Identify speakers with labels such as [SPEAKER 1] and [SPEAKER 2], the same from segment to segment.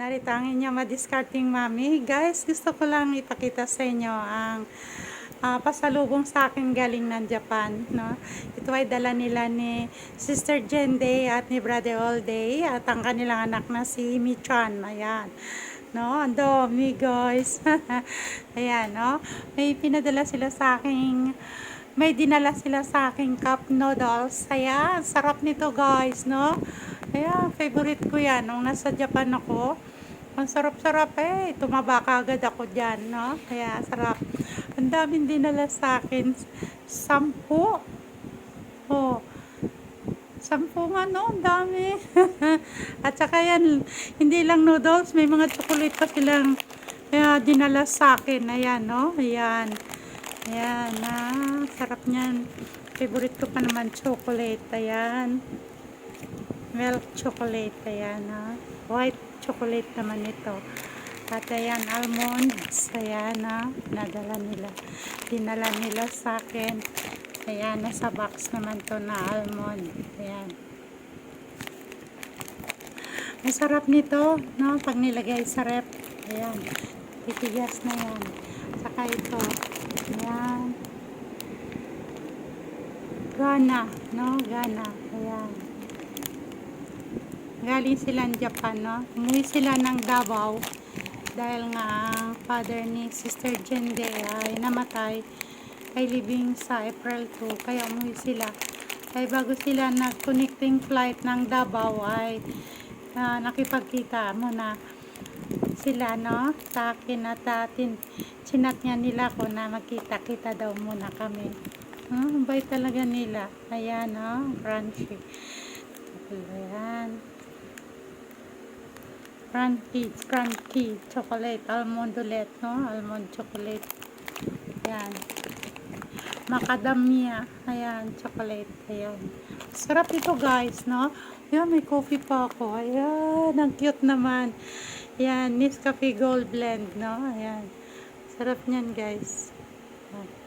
[SPEAKER 1] Narito ang inyong madiscarding mami. Guys, gusto ko lang ipakita sa inyo ang ah, pasalubong sa akin galing ng Japan. No? Ito ay dala nila ni Sister Jende at ni Brother All Day at ang kanilang anak na si Michan. Ayan. No, ang dami guys. Ayan, no. May pinadala sila sa aking may dinala sila sa aking cup noodles. Ayan, sarap nito guys, no? Ayan, favorite ko yan. Nung nasa Japan ako, ang sarap-sarap eh. Tumaba ka agad ako dyan, no? Kaya sarap. Ang daming dinala sa akin. Sampu. Oh. Sampu nga, no? Ang dami. At saka yan, hindi lang noodles, may mga chocolate pa silang kaya dinala sa akin. Ayan, no? Ayan. Ayan, ah, sarap niyan. Favorite ko pa naman chocolate. Ayan. Milk chocolate. Ayan, ah. White chocolate naman ito. At ayan, almonds. Ayan, ah. Nadala nila. Dinala nila sa akin. Ayan, nasa box naman to na almond. Ayan. Masarap nito, no? Pag nilagay sa rep. Ayan. Titigas na yan. Saka ito. Ayan. Gana, no? Gana. Ayan. Galing sila ng Japan, no? Umuwi sila ng Davao dahil nga ang father ni Sister Jende ay namatay ay living sa April 2 kaya umuwi sila. Ay bago sila nag-connecting flight ng Davao ay ah, nakipagkita muna sila no? Sa akin at atin chinat niya nila ko na magkita-kita daw muna kami. Ah, ang bait talaga nila. Ayan no crunchy. Ayan crunchy crunchy chocolate almond ulit no? Almond chocolate. Ayan. Macadamia. Ayan chocolate. Ayan. Sarap ito guys no? Ayan may coffee pa ako. Ayan ang cute naman. Ayan Nescafe Gold Blend no? Ayan. Sarap niyan guys. Ayan.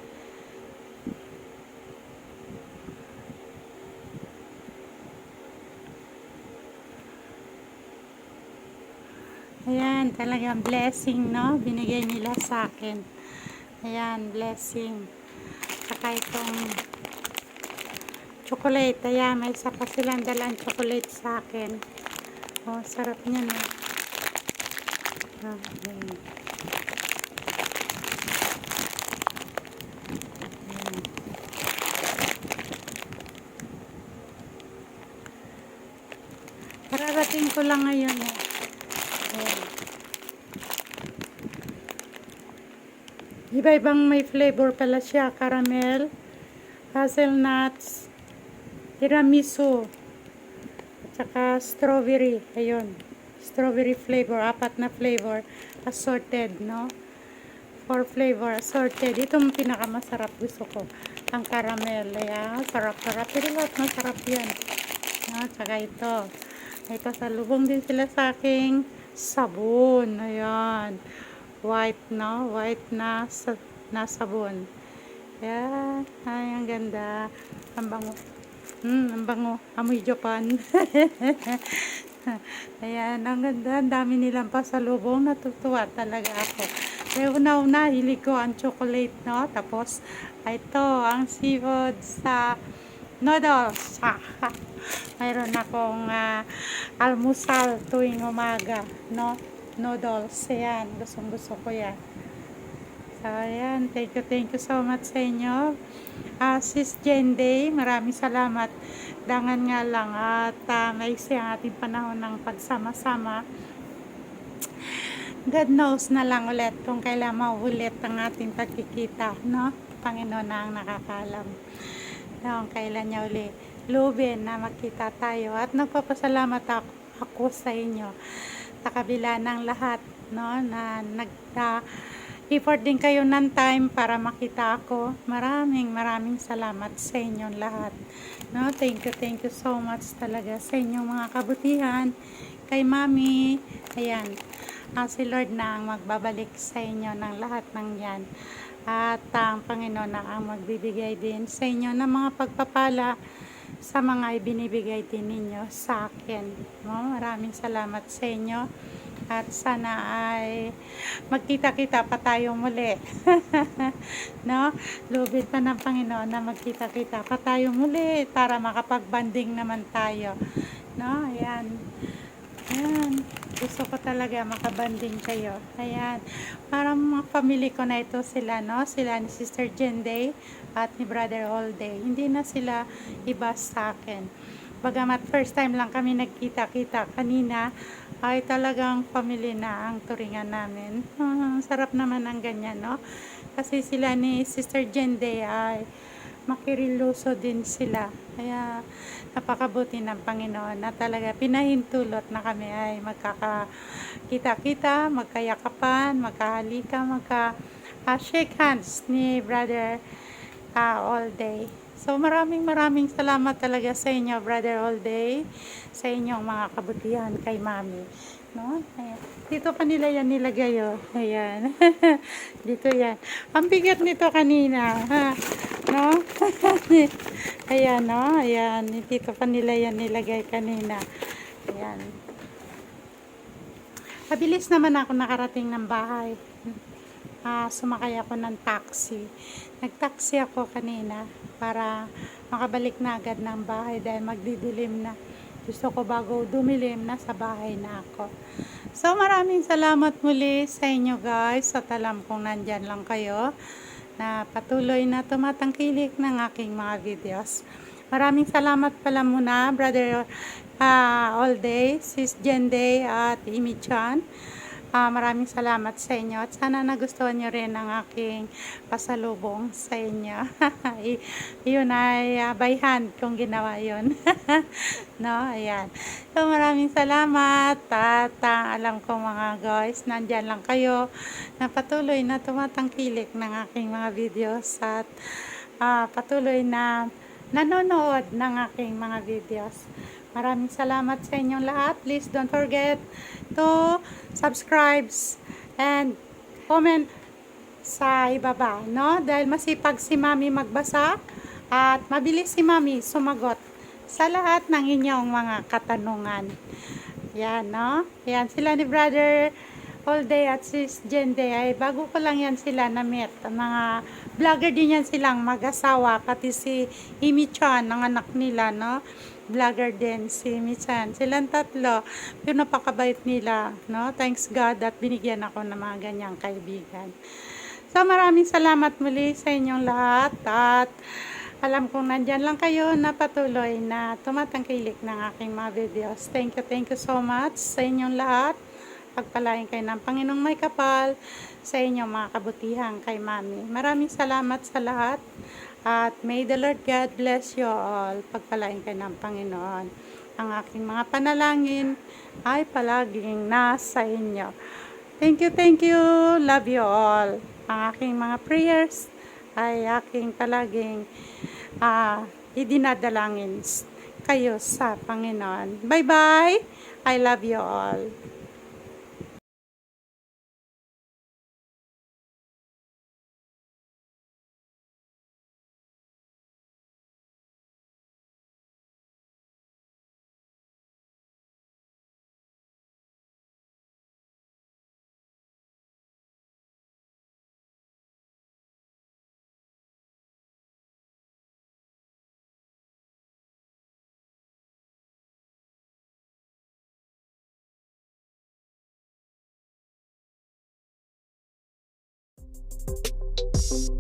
[SPEAKER 1] Ayan, talagang blessing, no? Binigay nila sa akin. Ayan, blessing. Saka itong chocolate. Ayan, may isa pa silang dalang chocolate sa akin. Oh, sarap niya, no? Ah, ayan. Ayan. Kararating ko lang ngayon, eh. Iba-ibang may flavor pala siya. Caramel, hazelnuts, tiramisu, at saka strawberry. Ayun. Strawberry flavor. Apat na flavor. Assorted, no? Four flavor. Assorted. Ito ang pinakamasarap gusto ko. Ang caramel. Ayan. Sarap-sarap. Pero lahat masarap yan. No? Tsaka ito. May pasalubong din sila sa aking sabon. Ayan. White, no? White na, sa, na sabon. Ayan. Ay, ang ganda. Ang bango. Hmm, ang bango. Amoy Japan. Ayan, ang ganda. Ang dami nilang pasalubong. Natutuwa talaga ako. Kaya una-una, hilig ko ang chocolate, no? Tapos, ito, ang seafood sa noodles. Mayroon akong ah, almusal tuwing umaga, no? Noodles. Ayan, gustong gusto ko yan. So, ayan. Thank you, thank you so much sa inyo. Ah, Sis Jende, maraming salamat. Dangan nga lang at uh, maiksi ang ating panahon ng pagsama-sama. God knows na lang ulit kung kailan maulit ang ating pagkikita, no? Panginoon na ang nakakalam. No, kailan niya uli lubin na makita tayo. At nagpapasalamat ako, ako sa inyo sa kabila ng lahat, no? Na nag na, effort din kayo ng time para makita ako. Maraming maraming salamat sa inyong lahat. No, thank you, thank you so much talaga sa inyong mga kabutihan. Kay Mami, ayan, ang si Lord na ang magbabalik sa inyo ng lahat ng yan. At ang Panginoon na ang magbibigay din sa inyo ng mga pagpapala sa mga ibinibigay din ninyo sa akin. No? Maraming salamat sa inyo. At sana ay magkita-kita pa tayo muli. no? Lubid pa ng Panginoon na magkita-kita pa tayo muli para makapag-banding naman tayo. No? Ayan. Ayan. Gusto ko talaga makabanding kayo. Ayan. Parang mga family ko na ito sila, no? Sila ni Sister Jenday at ni Brother All-Day. Hindi na sila iba sa akin. Bagamat first time lang kami nagkita-kita kanina, ay talagang family na ang turingan namin. Ah, sarap naman ang ganyan, no? Kasi sila ni Sister Jenday ay makiriluso din sila. Kaya napakabuti ng Panginoon na talaga pinahintulot na kami ay magkakakita-kita, magkayakapan, magkahalika, magka ah, shake hands ni Brother ah, all day. So maraming maraming salamat talaga sa inyo, Brother All Day, sa inyong mga kabutihan kay Mami. No? Ayan. Dito pa nila yan nilagay, oh. Ayan. Dito yan. Ang bigat nito kanina, ha? No? Ayan, no? Ayan. Dito pa nila yan nilagay kanina. Ayan. Mabilis naman ako nakarating ng bahay. Ah, sumakay ako ng taxi. Nag-taxi ako kanina para makabalik na agad ng bahay dahil magdidilim na. Gusto ko bago dumilim na sa bahay na ako. So maraming salamat muli sa inyo guys at alam kong nandyan lang kayo na patuloy na tumatangkilik ng aking mga videos. Maraming salamat pala muna, Brother uh, All Day, Sis Jenday at Imi Chan. Ah, maraming salamat sa inyo at sana nagustuhan nyo rin ang aking pasalubong sa inyo. I- yun ay uh, by hand kung ginawa yun. no, ayan. So maraming salamat at uh, alam ko mga guys, nandyan lang kayo na patuloy na tumatangkilik ng aking mga videos at uh, patuloy na nanonood ng aking mga videos. Maraming salamat sa inyong lahat. Please don't forget to subscribe and comment sa ibaba, no? Dahil masipag si Mami magbasa at mabilis si Mami sumagot sa lahat ng inyong mga katanungan. Yan, no? Yan, sila ni Brother All Day at Sis Jende ay bago ko lang yan sila na-meet. Mga vlogger din yan silang mag-asawa, pati si Imi Chan, ang anak nila, no? vlogger din si Michan. Silang tatlo, pero napakabait nila, no? Thanks God at binigyan ako ng mga ganyang kaibigan. So maraming salamat muli sa inyong lahat at alam kong nandyan lang kayo na patuloy na tumatangkilik ng aking mga videos. Thank you, thank you so much sa inyong lahat. Pagpalain kayo ng Panginoong may kapal sa inyong mga kabutihan kay Mami. Maraming salamat sa lahat. At may the Lord God bless you all. Pagpalain kayo ng Panginoon. Ang aking mga panalangin ay palaging nasa inyo. Thank you, thank you. Love you all. Ang aking mga prayers ay aking palaging uh, idinadalangin kayo sa Panginoon. Bye-bye. I love you all. Thank you